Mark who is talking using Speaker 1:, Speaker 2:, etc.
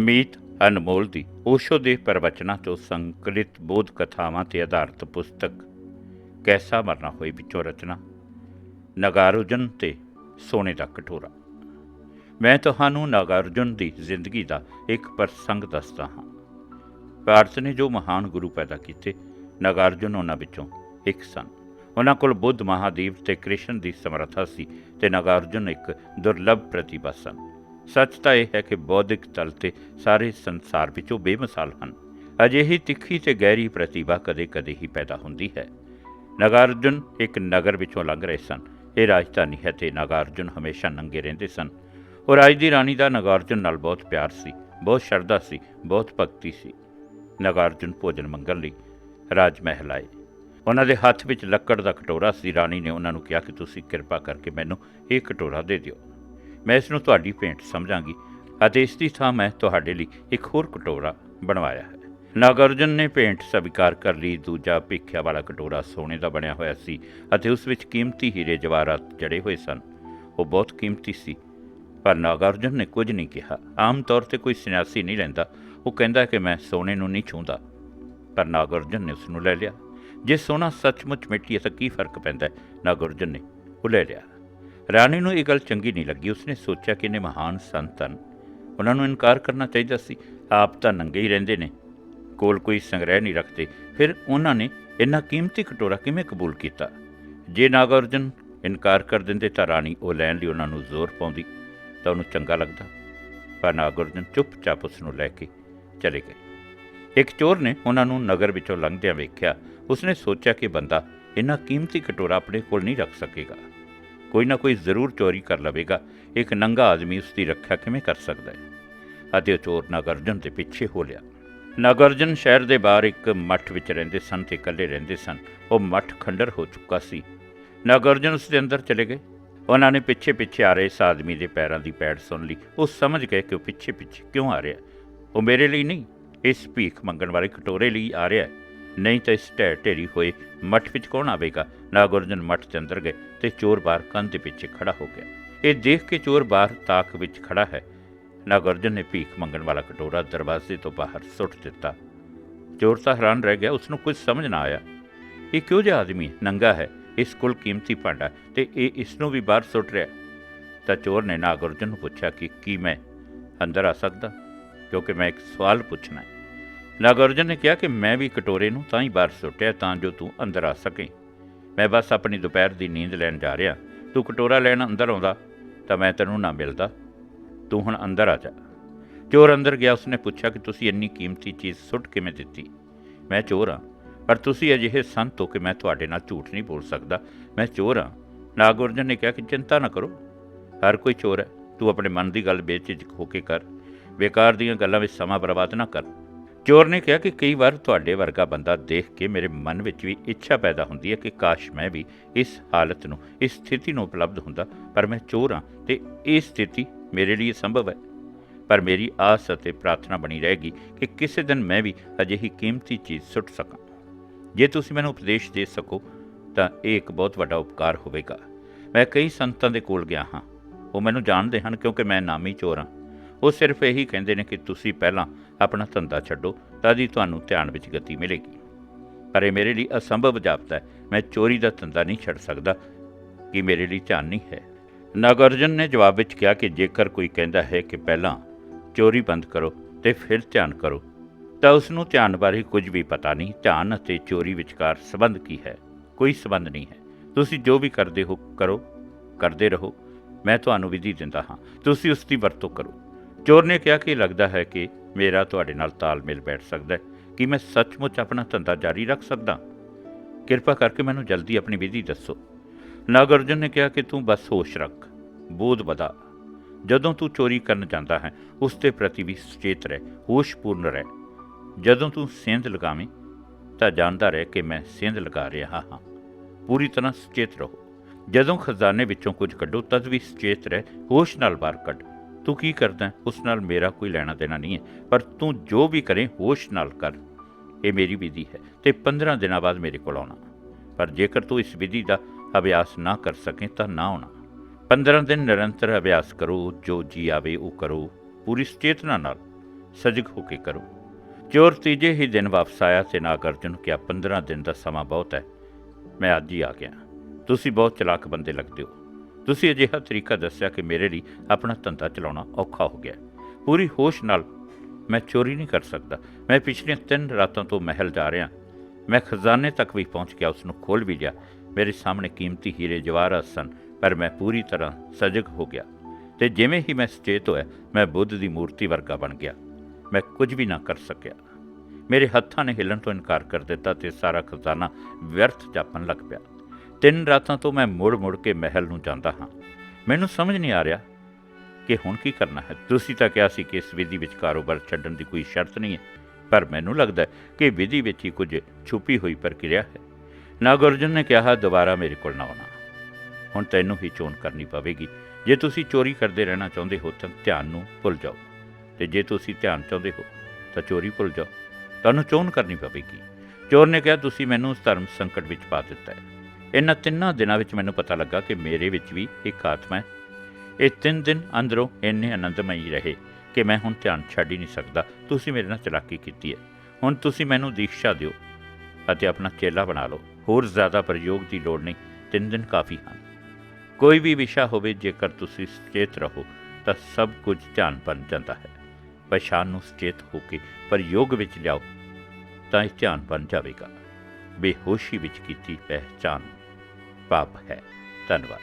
Speaker 1: ਮੀਤ ਅਨਮੋਲ ਦੀ। ਓਸ਼ੋ ਦੇ ਪ੍ਰਵਚਨਾਂ ਤੋਂ ਸੰਕਲਿਤ ਬੋਧ ਕਥਾਵਾਂ ਤੇ ਆਧਾਰਿਤ ਪੁਸਤਕ, ਕੈਸਾ ਮਰਨਾ ਹੋਈ ਵਿੱਚੋਂ ਰਚਨਾ, ਨਗਾਰਜੁਨ ਤੇ ਸੋਨੇ ਦਾ ਕਟੋਰਾ ਮੈਂ ਤੁਹਾਨੂੰ ਨਾਗਾਰਜੁਨ ਦੀ ਜ਼ਿੰਦਗੀ ਦਾ ਇੱਕ ਪ੍ਰਸੰਗ ਦੱਸਦਾ ਹਾਂ। ਭਾਰਤ ਨੇ ਜੋ ਮਹਾਨ ਗੁਰੂ ਪੈਦਾ ਕੀਤੇ, ਨਾਗਾਰਜੁਨ ਉਹਨਾਂ ਵਿੱਚੋਂ ਇੱਕ ਸਨ। ਉਹਨਾਂ ਕੋਲ ਬੁੱਧ ਮਹਾਦੀਵ ਤੇ ਕ੍ਰਿਸ਼ਨ ਦੀ ਸਮਰੱਥਾ ਸੀ ਤੇ ਨਾਗਾਰਜੁਨ ਇੱਕ ਦੁਰਲੱਭ ਪ੍ਰਤਿਭਾ ਸਨ। ਸੱਚ ਤਾਂ ਇਹ ਹੈ ਕਿ ਬੌਧਿਕ ਤਲ ਤੇ ਸਾਰੇ ਸੰਸਾਰ ਵਿੱਚੋਂ ਬੇਮਿਸਾਲ ਹਨ। ਅਜਿਹੀ ਤਿੱਖੀ ਤੇ ਗਹਿਰੀ ਪ੍ਰਤਿਭਾ ਕਦੇ-ਕਦੇ ਹੀ ਪੈਦਾ ਹੁੰਦੀ ਹੈ। ਨਾਗਾਰਜੁਨ ਇੱਕ ਨਗਰ ਵਿੱਚੋਂ ਲੰਘ ਰਹੇ ਸਨ। ਇਹ ਰਾਜਧਾਨੀ ਹੈ ਤੇ ਨਾਗਾਰਜੁਨ ਹਮੇਸ਼ਾ ਨੰਗੇ ਰਹਿੰਦੇ ਸਨ। ਉਹ ਰਾਜ ਦੀ ਰਾਣੀ ਦਾ ਨਾਗਾਰਜੁਨ ਨਾਲ ਬਹੁਤ ਪਿਆਰ ਸੀ, ਬਹੁਤ ਸ਼ਰਧਾ ਸੀ, ਬਹੁਤ ਭਗਤੀ ਸੀ। ਨਾਗਾਰਜੁਨ ਭੋਜਨ ਮੰਗਣ ਲਈ ਰਾਜ ਮਹਿਲ ਆਏ। ਉਹਨਾਂ ਦੇ ਹੱਥ ਵਿੱਚ ਲੱਕੜ ਦਾ ਕਟੋਰਾ ਸੀ। ਰਾਣੀ ਨੇ ਉਹਨਾਂ ਨੂੰ ਕਿਹਾ ਕਿ ਤੁਸੀਂ ਕਿਰਪਾ ਕਰਕੇ ਮੈਨੂੰ ਇਹ ਕਟੋਰਾ ਦੇ ਦਿਓ। ਮੈਂ ਇਸ ਨੂੰ ਤੁਹਾਡੀ ਭੇਂਟ ਸਮਝਾਂਗੀ ਅਤੇ ਇਸ ਦੀ ਥਾਂ ਮੈਂ ਤੁਹਾਡੇ ਲਈ ਇੱਕ ਹੋਰ ਕਟੋਰਾ ਬਣਵਾਇਆ ਹੈ। ਨਾਗਾਰਜੁਨ ਨੇ ਭੇਂਟ ਸਵੀਕਾਰ ਕਰ ਲਈ, ਦੂਜਾ ਭਿੱਖਿਆ ਵਾਲਾ ਕਟੋਰਾ ਸੋਨੇ ਦਾ ਬਣਿਆ ਹੋਇਆ ਸੀ ਅਤੇ ਉਸ ਵਿੱਚ ਕੀਮਤੀ ਹੀਰੇ ਜਵਾਹਰਾਤ ਜੜੇ ਹੋਏ ਸਨ। ਉਹ ਬਹੁਤ ਕੀਮਤੀ ਸੀ, ਪਰ ਨਾਗਾਰਜੁਨ ਨੇ ਕੁਝ ਨਹੀਂ ਕਿਹਾ। ਆਮ ਤੌਰ ਤੇ ਕੋਈ ਸੰਨਿਆਸੀ ਨਹੀਂ ਲੈਂਦਾ। ਉਹ ਕਹਿੰਦਾ ਕਿ ਮੈਂ ਸੋਨੇ ਨੂੰ ਨਹੀਂ ਛੂੰਦਾ ਪਰ ਨਾਗਾਰਜੁਨ ਨੇ ਉਸ ਨੂੰ ਲੈ ਲਿਆ। ਜੇ ਸੋਨਾ ਸੱਚਮੁੱਚ ਮਿੱਟੀ ਹੈ ਤਾਂ ਕੀ ਫ਼ਰਕ ਪੈਂਦਾ ਹੈ? ਨੇ ਉਹ ਲੈ ਲਿਆ। ਰਾਣੀ ਨੂੰ ਇਹ ਗੱਲ ਚੰਗੀ ਨਹੀਂ ਲੱਗੀ। ਉਸਨੇ ਸੋਚਿਆ ਕਿ ਇਹਨੇ ਮਹਾਨ ਸੰਤ ਹਨ ਉਹਨਾਂ ਨੂੰ ਇਨਕਾਰ ਕਰਨਾ ਚਾਹੀਦਾ ਸੀ। ਆਪ ਤਾਂ ਨੰਗੇ ਹੀ ਰਹਿੰਦੇ ਨੇ। ਕੋਲ ਕੋਈ ਸੰਗ੍ਰਹਿ ਨਹੀਂ ਰੱਖਦੇ। ਫਿਰ ਉਹਨਾਂ ਨੇ ਇੰਨਾ ਕੀਮਤੀ ਕਟੋਰਾ ਕਿਵੇਂ ਕਬੂਲ ਕੀਤਾ? ਜੇ ਨਾਗਾਰਜੁਨ ਇਨਕਾਰ ਕਰ ਦਿੰਦੇ ਤਾਂ ਰਾਣੀ ਉਹ ਲੈਣ ਲਈ ਉਹਨਾਂ ਨੂੰ ਜ਼ੋਰ ਪਾਉਂਦੀ, ਤਾਂ ਉਹਨੂੰ ਚੰਗਾ ਲੱਗਦਾ। ਪਰ ਨਾਗਾਰਜੁਨ ਚੁੱਪਚਾਪ ਉਸ ਨੂੰ ਲੈ ਕੇ ਚਲੇ ਗਏ। ਇੱਕ ਚੋਰ ਨੇ ਉਹਨਾਂ ਨੂੰ ਨਗਰ ਵਿੱਚੋਂ ਲੰਘਦਿਆਂ ਵੇਖਿਆ। ਉਸਨੇ ਸੋਚਿਆ ਕਿ ਬੰਦਾ ਇੰਨਾ ਕੀਮਤੀ ਕਟੋਰਾ ਆਪਣੇ ਕੋਲ ਨਹੀਂ ਰੱਖ ਸਕੇਗਾ। ਕੋਈ ਨਾ ਕੋਈ ਜ਼ਰੂਰ ਚੋਰੀ ਕਰ ਲਵੇਗਾ। ਇੱਕ ਨੰਗਾ ਆਦਮੀ ਉਸ ਦੀ ਰੱਖਿਆ ਕਿਵੇਂ ਕਰ ਸਕਦਾ ਹੈ? ਅਤੇ ਉਹ ਚੋਰ ਨਾਗਾਰਜੁਨ ਦੇ ਪਿੱਛੇ ਹੋ ਲਿਆ। ਨਾਗਾਰਜੁਨ ਸ਼ਹਿਰ ਦੇ ਬਾਹਰ ਇੱਕ ਮੱਠ ਵਿੱਚ ਰਹਿੰਦੇ ਸਨ ਤੇ ਇਕੱਲੇ ਰਹਿੰਦੇ ਸਨ। ਉਹ ਮੱਠ ਖੰਡਰ ਹੋ ਚੁੱਕਾ ਸੀ। ਨਾਗਾਰਜੁਨ ਉਸ ਦੇ ਅੰਦਰ ਚਲੇ ਗਏ। ਉਹਨਾਂ ਨੇ ਪਿੱਛੇ ਪਿੱਛੇ ਆ ਰਹੇ ਇਸ ਆਦਮੀ ਦੇ ਪੈਰਾਂ ਦੀ ਪੈੜ ਸੁਣ ਲਈ। ਉਹ ਸਮਝ ਗਏ ਕਿ ਉਹ ਪਿੱਛੇ ਪਿੱਛੇ ਕਿਉਂ ਆ ਰਿਹਾ ਉਹ ਮੇਰੇ ਲਈ ਨਹੀਂ, ਇਸ ਭੀਖ ਮੰਗਣ ਵਾਲੇ ਕਟੋਰੇ ਲਈ ਆ ਰਿਹਾ ਹੈ। ਨਹੀਂ ਤਾਂ ਇਸ ਢਹਿ ਢੇਰੀ ਹੋਏ ਮੱਠ ਵਿੱਚ ਕੌਣ ਆਵੇਗਾ? ਨਾਗਾਰਜੁਨ ਮੱਠ ਚ ਅੰਦਰ ਗਏ ਤੇ ਚੋਰ ਬਾਹਰ ਕੰਧ ਦੇ ਪਿੱਛੇ ਖੜਾ ਹੋ ਗਿਆ। ਇਹ ਦੇਖ ਕੇ ਚੋਰ ਬਾਹਰ ਤਾਕ ਵਿੱਚ ਖੜਾ ਹੈ। ਨਾਗਾਰਜੁਨ ਨੇ ਭੀਖ ਮੰਗਣ ਵਾਲਾ ਕਟੋਰਾ ਦਰਵਾਜ਼ੇ ਤੋਂ ਬਾਹਰ ਸੁੱਟ ਦਿੱਤਾ। ਚੋਰ ਤਾਂ ਹੈਰਾਨ ਰਹਿ ਗਿਆ ਉਸ ਨੂੰ ਕੁਝ ਸਮਝ ਨਾ ਆਇਆ। ਇਹ ਕਿਉਂ ਜਿਹਾ ਆਦਮੀ ਨੰਗਾ ਹੈ, ਇਸ ਕੋਲ ਕੀਮਤੀ ਭਾਂਡਾ ਹੈ ਤੇ ਇਹ ਇਸ ਨੂੰ ਵੀ ਬਾਹਰ ਸੁੱਟ ਰਿਹਾ ਤਾਂ ਚੋਰ ਨੇ ਨਾਗਾਰਜੁਨ ਨੂੰ ਪੁੱਛਿਆ ਕਿ ਕੀ ਮੈਂ ਅੰਦਰ ਆ ਸਕਦਾ? ਕਿਉਂਕਿ ਮੈਂ ਇੱਕ ਸਵਾਲ ਪੁੱਛਣਾ ਹੈ। ਨਾਗਾਰਜੁਨ ਨੇ ਕਿਹਾ ਕਿ ਮੈਂ ਵੀ ਕਟੋਰੇ ਨੂੰ ਤਾਂ ਹੀ ਬਾਹਰ ਸੁੱਟਿਆ ਤਾਂ ਜੋ ਤੂੰ ਅੰਦਰ ਆ ਸਕੇ। ਮੈਂ ਬਸ ਆਪਣੀ ਦੁਪਹਿਰ ਦੀ ਨੀਂਦ ਲੈਣ ਜਾ ਰਿਹਾ। ਤੂੰ ਕਟੋਰਾ ਲੈਣ ਅੰਦਰ ਆਉਂਦਾ, ਤਾਂ ਮੈਂ ਤੈਨੂੰ ਨਾ ਮਿਲਦਾ। ਤੂੰ ਹੁਣ ਅੰਦਰ ਆ ਜਾ। ਚੋਰ ਅੰਦਰ ਗਿਆ, ਉਸਨੇ ਪੁੱਛਿਆ ਕਿ ਤੁਸੀਂ ਇੰਨੀ ਕੀਮਤੀ ਚੀਜ਼ ਸੁੱਟ ਕਿਵੇਂ ਦਿੱਤੀ? ਮੈਂ ਚੋਰ ਹਾਂ, ਪਰ ਤੁਸੀਂ ਅਜਿਹੇ ਸੰਤ ਹੋ ਕਿ ਮੈਂ ਤੁਹਾਡੇ ਨਾਲ ਝੂਠ ਨਹੀਂ ਬੋਲ ਸਕਦਾ। ਮੈਂ ਚੋਰ ਹਾਂ। ਨਾਗਾਰਜੁਨ ਨੇ ਕਿਹਾ ਕਿ ਚਿੰਤਾ ਨਾ ਕਰੋ। ਹਰ ਕੋਈ ਚੋਰ ਹੈ। ਤੂੰ ਆਪਣੇ ਮਨ ਦੀ ਗੱਲ ਬੇਝਿਜਕ ਹੋ ਕੇ ਕਰ। ਬੇਕਾਰ ਦੀਆਂ ਗੱਲਾਂ ਵਿੱਚ ਸਮਾਂ ਬਰਬਾਦ ਨਾ ਕਰ। ਚੋਰ ਨੇ ਕਿਹਾ ਕਿ ਕਈ ਵਾਰ ਤੁਹਾਡੇ ਵਰਗਾ ਬੰਦਾ ਦੇਖ ਕੇ ਮੇਰੇ ਮਨ ਵਿੱਚ ਵੀ ਇੱਛਾ ਪੈਦਾ ਹੁੰਦੀ ਹੈ ਕਿ ਕਾਸ਼ ਮੈਂ ਵੀ ਇਸ ਹਾਲਤ ਨੂੰ, ਇਸ ਸਥਿਤੀ ਨੂੰ ਉਪਲਬਧ ਹੁੰਦਾ, ਪਰ ਮੈਂ ਚੋਰ ਹਾਂ ਤੇ ਇਹ ਸਥਿਤੀ ਮੇਰੇ ਲਈ ਸੰਭਵ ਹੈ। ਪਰ ਮੇਰੀ ਆਸ ਅਤੇ ਪ੍ਰਾਰਥਨਾ ਬਣੀ ਰਹੇਗੀ ਕਿ ਕਿਸੇ ਦਿਨ ਮੈਂ ਵੀ ਅਜਿਹੀ ਕੀਮਤੀ ਚੀਜ਼ ਸੁੱਟ ਸਕਾਂ। ਜੇ ਤੁਸੀਂ ਮੈਨੂੰ ਉਪਦੇਸ਼ ਦੇ ਸਕੋ, ਤਾਂ ਇਹ ਇੱਕ ਬਹੁਤ ਵੱਡਾ ਉਪਕਾਰ ਹੋਵੇਗਾ। ਮੈਂ ਕਈ ਸੰਤਾਂ ਦੇ ਕੋਲ ਗਿਆ ਹਾਂ। ਉਹ ਮੈਨੂੰ ਜਾਣਦੇ ਹਨ ਕਿਉਂਕਿ ਮੈਂ ਨਾਮੀ ਚੋਰ ਹਾਂ। ਉਹ ਸਿਰਫ ਇਹੀ ਕਹਿੰਦੇ ਨੇ ਕਿ ਤੁਸੀਂ ਪਹਿਲਾਂ ਆਪਣਾ ਧੰਦਾ ਛੱਡੋ ਤਾਂ ਜੀ ਤੁਹਾਨੂੰ ਧਿਆਨ ਵਿੱਚ ਗਤੀ ਮਿਲੇਗੀ। ਪਰ ਇਹ ਮੇਰੇ ਲਈ ਅਸੰਭਵ ਜਾਪਦਾ ਹੈ। ਮੈਂ ਚੋਰੀ ਦਾ ਧੰਦਾ ਨਹੀਂ ਛੱਡ ਸਕਦਾ, ਕਿ ਮੇਰੇ ਲਈ ਧਿਆਨ ਨਹੀਂ ਹੈ। ਨਾਗਾਰਜੁਨ ਨੇ ਜਵਾਬ ਵਿੱਚ ਕਿਹਾ ਕਿ ਜੇਕਰ ਕੋਈ ਕਹਿੰਦਾ ਹੈ ਕਿ ਪਹਿਲਾਂ ਚੋਰੀ ਬੰਦ ਕਰੋ ਤੇ ਫਿਰ ਧਿਆਨ ਕਰੋ, ਤਾਂ ਉਸ ਨੂੰ ਧਿਆਨ ਬਾਰੇ ਕੁਝ ਵੀ ਪਤਾ ਨਹੀਂ, ਧਿਆਨ ਅਤੇ ਚੋਰੀ ਵਿਚਕਾਰ ਸੰਬੰਧ ਕੀ ਹੈ? ਕੋਈ ਸੰਬੰਧ ਨਹੀਂ ਹੈ। ਤੁਸੀਂ ਜੋ ਵੀ ਕਰਦੇ ਹੋ, ਕਰੋ, ਕਰਦੇ ਰਹੋ। ਮੈਂ ਤੁਹਾਨੂੰ ਵਿਧੀ ਦਿੰਦਾ ਹਾਂ। ਤੁਸੀਂ ਉਸ ਦੀ ਵਰਤੋਂ ਕਰੋ। ਚੋਰ ਨੇ ਕਿਹਾ ਕਿ ਲੱਗਦਾ ਹੈ ਕਿ ਮੇਰਾ ਤੁਹਾਡੇ ਨਾਲ ਤਾਲਮੇਲ ਬੈਠ ਸਕਦਾ ਹੈ, ਕਿ ਮੈਂ ਸੱਚਮੁੱਚ ਆਪਣਾ ਧੰਦਾ ਜਾਰੀ ਰੱਖ ਸਕਦਾ। ਕਿਰਪਾ ਕਰਕੇ ਮੈਨੂੰ ਜਲਦੀ ਆਪਣੀ ਵਿਧੀ ਦੱਸੋ। ਨਾਗਾਰਜੁਨ ਨੇ ਕਿਹਾ ਕਿ ਤੂੰ ਬਸ ਹੋਸ਼ ਰੱਖ, ਬੋਧ ਵਧਾ। ਜਦੋਂ ਤੂੰ ਚੋਰੀ ਕਰਨ ਜਾਂਦਾ ਹੈ, ਉਸ ਦੇ ਪ੍ਰਤੀ ਵੀ ਸੁਚੇਤ ਰਹਿ, ਹੋਸ਼ਪੂਰਨ ਰਹਿ। ਜਦੋਂ ਤੂੰ ਸੇਂਧ ਲਗਾਵੇਂ, ਤਾਂ ਜਾਣਦਾ ਰਹਿ ਕਿ ਮੈਂ ਸੇਂਧ ਲਗਾ ਰਿਹਾ ਹਾਂ। ਪੂਰੀ ਤਰ੍ਹਾਂ ਸੁਚੇਤ ਰਹੋ। ਜਦੋਂ ਖਜ਼ਾਨੇ ਵਿੱਚੋਂ ਕੁਝ ਕੱਢੋ, ਤਦ ਵੀ ਸੁਚੇਤ ਰਹਿ, ਹੋਸ਼ ਨਾਲ ਬਾਹਰ ਕੱਢ। ਤੂੰ ਕੀ ਕਰਦਾ ਉਸ ਨਾਲ ਮੇਰਾ ਕੋਈ ਲੈਣਾ ਦੇਣਾ ਨਹੀਂ ਹੈ। ਪਰ ਤੂੰ ਜੋ ਵੀ ਕਰੇ, ਹੋਸ਼ ਨਾਲ ਕਰ। ਇਹ ਮੇਰੀ ਵਿਧੀ ਹੈ ਤੇ 15 ਦਿਨਾਂ ਬਾਅਦ ਮੇਰੇ ਕੋਲ ਆਉਣਾ। ਪਰ ਜੇਕਰ ਤੂੰ ਇਸ ਵਿਧੀ ਦਾ ਅਭਿਆਸ ਨਾ ਕਰ ਸਕੇ, ਤਾਂ ਨਾ ਆਉਣਾ। 15 ਦਿਨ ਨਿਰੰਤਰ ਅਭਿਆਸ ਕਰੋ, ਜੋ ਜੀ ਆਵੇ, ਉਹ ਕਰੋ। ਪੂਰੀ ਸੁਚੇਤਨਾ ਨਾਲ ਸਜਗ ਹੋ ਕੇ ਕਰੋ। ਚੋਰ ਤੀਜੇ ਹੀ ਦਿਨ ਵਾਪਸ ਆਇਆ ਤੇ ਨਾਗਰਜੁਨ ਕਿਹਾ 15 ਦਿਨ ਦਾ ਸਮਾਂ ਬਹੁਤ ਹੈ। ਮੈਂ ਅੱਜ ਹੀ ਆ ਗਿਆ। ਤੁਸੀਂ ਬਹੁਤ ਚਲਾਕ ਬੰਦੇ ਲੱਗਦੇ ਹੋ। ਤੁਸੀਂ ਅਜਿਹਾ ਤਰੀਕਾ ਦੱਸਿਆ ਕਿ ਮੇਰੇ ਲਈ ਆਪਣਾ ਧੰਦਾ ਚਲਾਉਣਾ ਔਖਾ ਹੋ ਗਿਆ। ਪੂਰੀ ਹੋਸ਼ ਨਾਲ ਮੈਂ ਚੋਰੀ ਨਹੀਂ ਕਰ ਸਕਦਾ। ਮੈਂ ਪਿਛਲੀਆਂ ਤਿੰਨ ਰਾਤਾਂ ਤੋਂ ਮਹਿਲ ਜਾ ਰਿਹਾ। ਮੈਂ ਖਜ਼ਾਨੇ ਤੱਕ ਵੀ ਪਹੁੰਚ ਗਿਆ ਉਸ ਨੂੰ ਖੋਲ ਵੀ ਲਿਆ। ਮੇਰੇ ਸਾਹਮਣੇ ਕੀਮਤੀ ਹੀਰੇ ਜਵਾਹਰਾਤ ਸਨ, ਪਰ ਮੈਂ ਪੂਰੀ ਤਰ੍ਹਾਂ ਸਜਗ ਹੋ ਗਿਆ ਤੇ ਜਿਵੇਂ ਹੀ ਮੈਂ ਸੁਚੇਤ ਹੋਇਆ, ਮੈਂ ਬੁੱਧ ਦੀ ਮੂਰਤੀ ਵਰਗਾ ਬਣ ਗਿਆ। ਮੈਂ ਕੁਝ ਵੀ ਨਾ ਕਰ ਸਕਿਆ। ਮੇਰੇ ਹੱਥਾਂ ਨੇ ਹਿੱਲਣ ਤੋਂ ਇਨਕਾਰ ਕਰ ਦਿੱਤਾ ਤੇ ਸਾਰਾ ਖਜ਼ਾਨਾ ਵਿਅਰਥ ਜਾਪਣ ਲੱਗ ਪਿਆ। ਤਿੰਨ ਰਾਤਾਂ ਤੋਂ ਮੈਂ ਮੁੜ-ਮੁੜ ਕੇ ਮਹਿਲ ਨੂੰ ਜਾਂਦਾ ਹਾਂ। ਮੈਨੂੰ ਸਮਝ ਨਹੀਂ ਆ ਰਿਹਾ ਕਿ ਹੁਣ ਕੀ ਕਰਨਾ ਹੈ। ਤੁਸੀਂ ਤਾਂ ਕਿਹਾ ਸੀ ਕਿ ਇਸ ਵਿਧੀ ਵਿੱਚ ਕਾਰੋਬਾਰ ਛੱਡਣ ਦੀ ਕੋਈ ਸ਼ਰਤ ਨਹੀਂ ਹੈ, ਪਰ ਮੈਨੂੰ ਲੱਗਦਾ ਹੈ ਕਿ ਵਿਧੀ ਵਿੱਚ ਹੀ ਕੁਝ ਛੁਪੀ ਹੋਈ ਪ੍ਰਕਿਰਿਆ ਹੈ। ਨਾਗਰਜਨ ਨੇ ਕਿਹਾ, ਦੁਬਾਰਾ ਮੇਰੇ ਕੋਲ ਨਾ ਆਉਣਾ। ਹੁਣ ਤੈਨੂੰ ਹੀ ਚੋਣ ਕਰਨੀ ਪਵੇਗੀ। ਜੇ ਤੁਸੀਂ ਚੋਰੀ ਕਰਦੇ ਰਹਿਣਾ ਚਾਹੁੰਦੇ ਹੋ ਤਾਂ ਧਿਆਨ ਨੂੰ ਭੁੱਲ ਜਾਓ। ਤੇ ਜੇ ਤੁਸੀਂ ਧਿਆਨ ਚਾਹੁੰਦੇ ਹੋ ਤਾਂ ਚੋਰੀ ਭੁੱਲ ਜਾਓ। ਤੁਹਾਨੂੰ ਚੋਣ ਕਰਨੀ ਪਵੇਗੀ। ਚੋਰ ਨੇ ਕਿਹਾ, ਤੁਸੀਂ ਮੈਨੂੰ ਉਸ ਧਰਮ ਸੰਕਟ ਵਿੱਚ ਪਾ ਦਿੱਤਾ ਹੈ। ਇਹਨਾਂ ਤਿੰਨਾਂ ਦਿਨਾਂ ਵਿੱਚ ਮੈਨੂੰ ਪਤਾ ਲੱਗਾ ਕਿ ਮੇਰੇ ਵਿੱਚ ਵੀ ਇੱਕ ਆਤਮਾ ਹੈ। ਇਹ ਤਿੰਨ ਦਿਨ ਅੰਦਰੋਂ ਇੰਨੇ ਆਨੰਦਮਈ ਰਹੇ ਕਿ ਮੈਂ ਹੁਣ ਧਿਆਨ ਛੱਡ ਹੀ ਨਹੀਂ ਸਕਦਾ। ਤੁਸੀਂ ਮੇਰੇ ਨਾਲ ਚਲਾਕੀ ਕੀਤੀ ਹੈ। ਹੁਣ ਤੁਸੀਂ ਮੈਨੂੰ ਦੀਕਸ਼ਾ ਦਿਓ ਅਤੇ ਆਪਣਾ ਚੇਲਾ ਬਣਾ ਲਓ। ਹੋਰ ਜ਼ਿਆਦਾ ਪ੍ਰਯੋਗ ਦੀ ਲੋੜ ਨਹੀਂ। ਤਿੰਨ ਦਿਨ ਕਾਫੀ ਹਨ। ਕੋਈ ਵੀ ਵਿਸ਼ਾ ਹੋਵੇ, ਜੇਕਰ ਤੁਸੀਂ ਸੁਚੇਤ ਰਹੋ, ਤਾਂ ਸਭ ਕੁਝ ਧਿਆਨ ਬਣ ਜਾਂਦਾ ਹੈ। ਪਛਾਣ ਨੂੰ ਸੁਚੇਤ ਹੋ ਕੇ ਪ੍ਰਯੋਗ ਵਿੱਚ ਲਿਆਓ, ਤਾਂ ਇਹ ਧਿਆਨ ਬਣ ਜਾਵੇਗਾ। ਬੇਹੋਸ਼ੀ ਵਿੱਚ ਕੀਤੀ ਪਹਿਚਾਨ ਪਾਪ ਹੈ। ਧੰਨਵਾਦ।